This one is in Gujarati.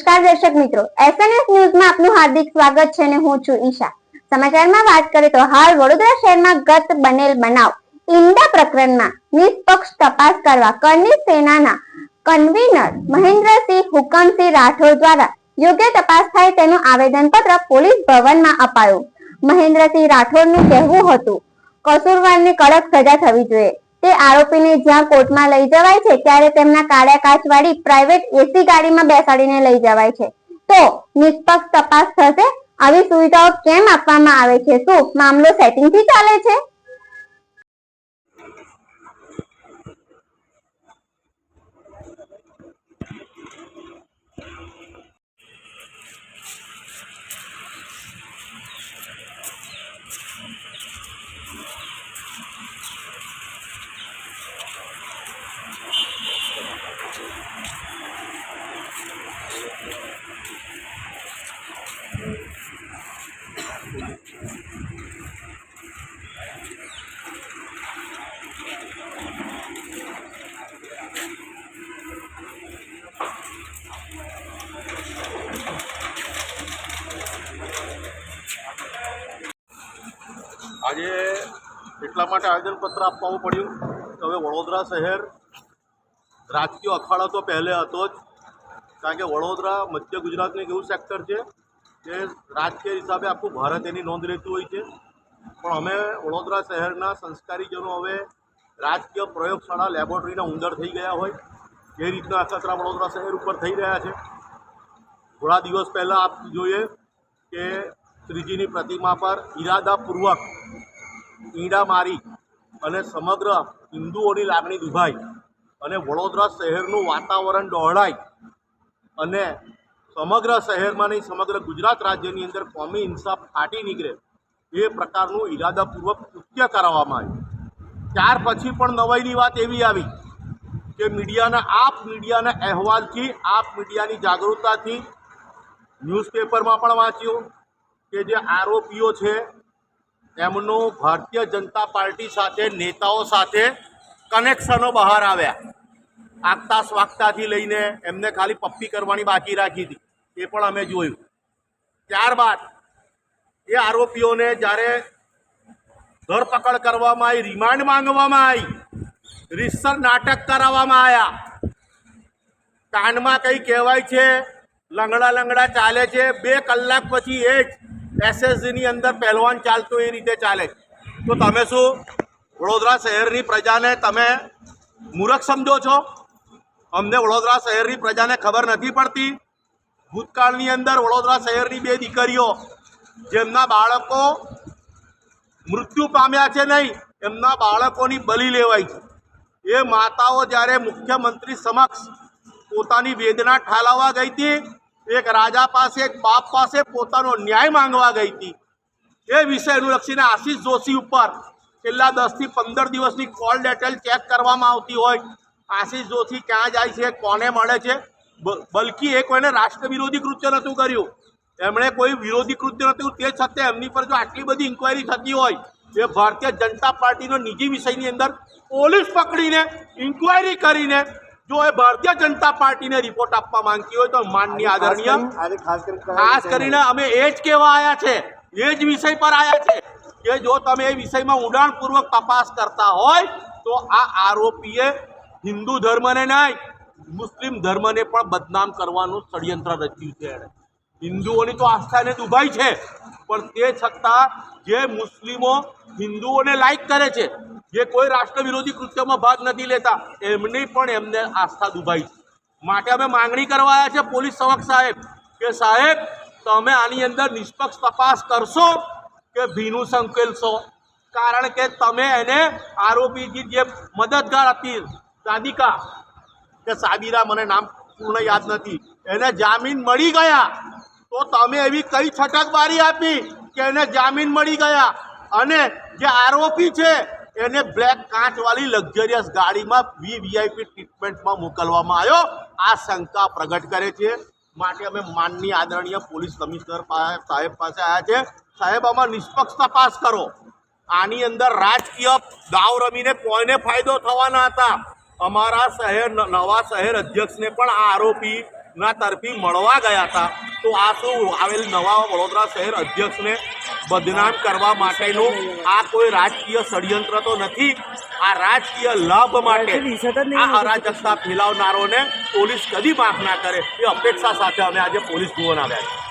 નમસ્કાર દર્શક મિત્રો. એસએનએસ ન્યૂઝમાં આપનું હાર્દિક સ્વાગત છે અને હું છું ઈશા. સમાચારમાં વાત કરીએ તો હાલ વડોદરા શહેરમાં ગત બનેલ બનાવ ઈંડા પ્રકરણમાં નિષ્પક્ષ તપાસ કરવા કરની સેનાના કન્વીનર મહેન્દ્રસિંહ હુકમસિંહ રાઠોડ દ્વારા યોગ્ય તપાસ થાય તેનું આવેદનપત્ર પોલીસ ભવનમાં અપાયું. મહેન્દ્રસિંહ રાઠોડનું કહેવું હતું, કસૂરવારને કડક સજા થવી જોઈએ. તે આરોપીને જ્યાં કોર્ટમાં લઈ જવાય છે, ત્યારે તેમના કાળા કાચવાળી પ્રાઇવેટ એસી ગાડીમાં બેસાડીને લઈ જવાય છે. તો નિષ્પક્ષ તપાસ થશે. આવી સુવિધાઓ કેમ આપવામાં આવે છે? શું મામલો સેટિંગથી ચાલે છે? એટલા માટે આવેદનપત્ર આપવું પડ્યું હવે વડોદરા શહેર રાજકીય અખાડો તો પહેલે હતો જ, કારણ કે વડોદરા, મધ્ય ગુજરાતનું એક એવું સેક્ટર છે જે રાજકીય હિસાબે આખું ભારત એની નોંધ લેતું હોય છે. પણ અમે વડોદરા શહેરના સંસ્કારીજનો હવે રાજકીય પ્રયોગશાળા લેબોરેટરીના ઉંદર થઈ ગયા હોય, જે રીતના અખતરા વડોદરા શહેર ઉપર થઈ રહ્યા છે. થોડા દિવસ પહેલાં આપ જોઈએ કે શ્રીજીની પ્રતિમા પર ઈરાદાપૂર્વક ઈંડા મારી અને સમગ્ર હિન્દુઓની લાગણી દુભાઈ અને વડોદરા શહેરનું વાતાવરણ ડહોળાય અને સમગ્ર શહેરમાં નહીં સમગ્ર ગુજરાત રાજ્યની અંદર કોમી હિંસા ફાટી નીકળે એ પ્રકારનું ઈરાદાપૂર્વક કૃત્ય કરાવવામાં આવ્યું. ત્યાર પછી પણ નવાઈની વાત એવી આવી કે મીડિયાના, આપ મીડિયાના અહેવાલથી, આપ મીડિયાની જાગૃતતાથી ન્યૂઝપેપરમાં પણ વાંચ્યું કે જે આરોપીઓ છે એમનું ભારતીય જનતા પાર્ટી સાથે, નેતાઓ સાથે કનેક્શનો બહાર આવ્યા. આગતા સ્વાગતાથી લઈને એમને ખાલી પપ્પી કરવાની બાકી રાખી હતી. એ પણ અમે જોયું. ત્યારબાદ એ આરોપીઓને જ્યારે ધરપકડ કરવામાં આવી, રિમાન્ડ માંગવામાં આવી, રીતસર નાટક કરાવવામાં આવ્યા. કાનમાં કંઈ કહેવાય છે, લંગડા લંગડા ચાલે છે, બે કલાક પછી એ જ એસએસજીની અંદર પહેલવાન ચાલતો એ રીતે ચાલે. તો તમે શું વડોદરા શહેરની પ્રજાને તમે મૂરખ સમજો છો? અમને વડોદરા શહેરની પ્રજાને ખબર નથી પડતી. ભૂતકાળની અંદર વડોદરા શહેરની બે દીકરીઓ, જેમના બાળકો મૃત્યુ પામ્યા છે નહીં, એમના બાળકોની બલી લેવાય છે. એ માતાઓ જ્યારે મુખ્યમંત્રી સમક્ષ પોતાની વેદના ઠાલાવવા ગઈ હતી એક રાજા પાસે, એક બાપ પાસે પોતાનો ન્યાય માંગવા ગઈ હતી. એ વિષયનું લક્ષીને આશીષ જોશી ઉપર છેલ્લા દસથી પંદર દિવસની કોલ ડેટેલ ચેક કરવામાં આવતી હોય. આશીષ જોશી ક્યાં જાય છે, કોને મળે છે? બલકી એ કોઈને રાષ્ટ્ર વિરોધી કૃત્ય નહોતું કર્યું. એમણે કોઈ વિરોધી કૃત્ય નહોતું, તે છતાં એમની પર જો આટલી બધી ઇન્ક્વાયરી થતી હોય એ ભારતીય જનતા પાર્ટીનો નિજી વિષયની અંદર પોલીસ પકડીને ઇન્ક્વાયરી કરીને જો એ ભારતીય જનતા પાર્ટીને રિપોર્ટ આપવા માંગતી હોય તો માનની આદરણીય ખાસ કરીને અમે એ જ કહેવા આવ્યા છે એ જ વિષય પર આવ્યા છે કે જો તમે એ વિષયમાં ઊંડાણપૂર્વક તપાસ કરતા હોય તો આ આરોપીએ હિન્દુ ધર્મને નહીં મુસ્લિમ ધર્મને પણ બદનામ કરવાનું ષડયંત્ર રચ્યું છે હિન્દુઓની તો આસ્થાને દુભાઈ છે પણ તે છતાં જે મુસ્લિમો હિન્દુઓને લાઈક કરે છે જે કોઈ રાષ્ટ્ર વિરોધી કૃત્યમાં ભાગ નથી લેતા, એમની પણ એમને આસ્થા દુભાઈ છે. માટે અમે માંગણી કરવા આવ્યા છે પોલીસ સમક્ષ સાહેબ કે સાહેબ, તમે આની અંદર નિષ્પક્ષ તપાસ કરશો કે ભીનું સંકેલશો? કારણ કે તમે એને આરોપીજી જે મદદગાર હતી રાધિકા કે સાબિરા, મને નામ પૂર્ણ યાદ નથી, એને જામીન મળી ગયા. તો તમે એવી કઈ છટકબારી આપી કે એને જામીન મળી ગયા? અને જે આરોપી છે એને બ્લેક કાચવાળી લક્ઝરિયસ ગાડીમાં વી વીઆઈપી ટ્રીટમેન્ટમાં મોકલવામાં આવ્યો. આ શંકા પ્રગટ કરે છે. માટે અમે માનનીય આદરણીય પોલીસ કમિશનર સાહેબ પાસે આવ્યા છે. સાહેબ, આમાં નિષ્પક્ષ તપાસ કરો. આની અંદર રાજકીય દાવ રમીને કોઈને ફાયદો થવાના હતા? અમારા શહેર નવા શહેર અધ્યક્ષને પણ આ આરોપી ના તરફી મળવા ગયા હતા. તો આ શું, આવેલ નવા વડોદરા શહેર અધ્યક્ષને બદનામ કરવા માટેનું આ કોઈ રાજકીય ષડયંત્ર તો નથી. આ રાજકીય લાભ માટે આ અરાજકતા ફેલાવનારોને પોલીસ કદી માફ ના કરે. એ અપેક્ષા સાથે અમે આજે પોલીસ ભુવન આવ્યા છીએ.